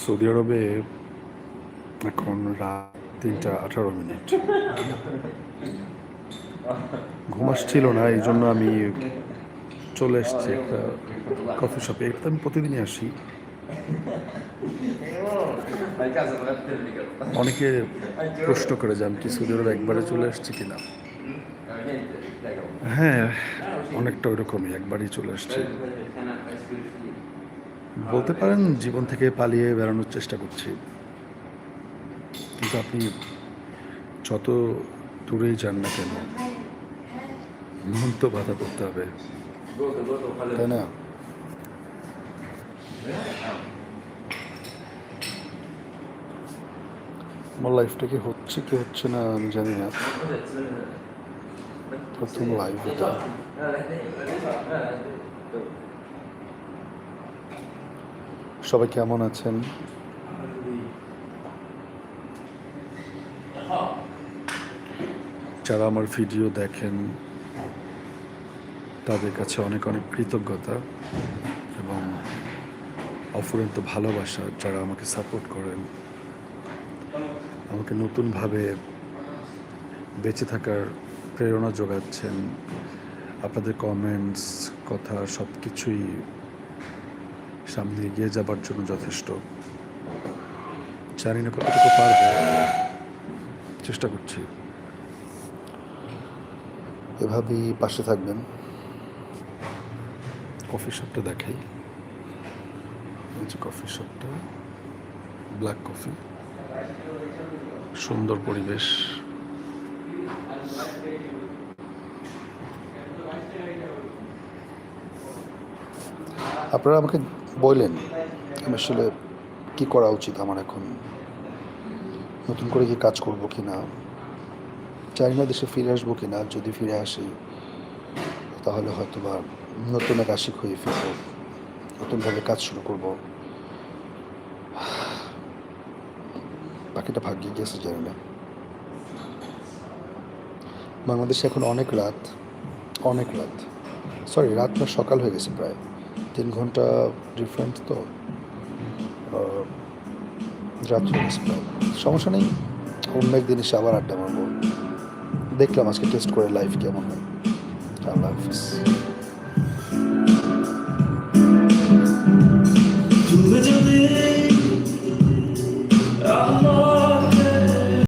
Saudi আরবে এখন রাত তিনটা আঠারো মিনিট। ঘুম আসছিল না, এই জন্য আমি চলে এসেছি একটা কফি শপে এটা আমি প্রতিদিনই আসি। অনেকে প্রশ্ন করে যে আমি কি সৌদি আরবে একবারে চলে এসেছি কিনা। হ্যাঁ অনেকটা ওইরকমই একবারই চলে এসেছি বলতে পারেন জীবন থেকে পালিয়ে বেড়ানোর চেষ্টা করছি। কিন্তু আপনি যত দূরেই যান না কেন মন তো বাধা করতে হবে। তাই না? আমার লাইফটা কি হচ্ছে কি হচ্ছে না আমি জানি না। প্রথম লাইফ এটা সবাই কেমন আছেন? যারা আমার ভিডিও দেখেন তাদের কাছে অনেক অনেক কৃতজ্ঞতা এবং অফুরন্ত ভালোবাসা যারা আমাকে সাপোর্ট করেন। আমাকে নতুনভাবে বেঁচে থাকার প্রেরণা যোগাচ্ছেন। আপনাদের কমেন্টস কথা সব কিছুই সামনে এগিয়ে যাবার জন্য যথেষ্ট। জানি না কতটুকু পারব। চেষ্টা করছি। এভাবেই পাশে থাকবেন। কফি শপটা দেখাই। এই যে কফি শপটা। Black coffee. সুন্দর পরিবেশ। আপনারা আমাকে বললেন আমি আসলে কী করা উচিত আমার এখন? নতুন করে কি কাজ করব কি না? চাই না দেশে ফিরে আসব কি না? যদি ফিরে আসি, তাহলে হয়তো বা নতুন এক আশিক হয়ে ফিরব। নতুনভাবে কাজ শুরু করব। বাকিটা ভাগ্যে গেছে জানি না। বাংলাদেশে এখন অনেক রাত অনেক রাত। সরি রাত না সকাল হয়ে গেছে প্রায়। তিন ঘণ্টা ডিফারেন্স তো। আহ, রাত গেছে। প্রায় সমস্যা নেই। অন্য একদিন এসে আবার আড্ডা মারবো। দেখলাম আজকে টেস্ট করে লাইফ কেমন হয়। আল্লাহ হাফিজ।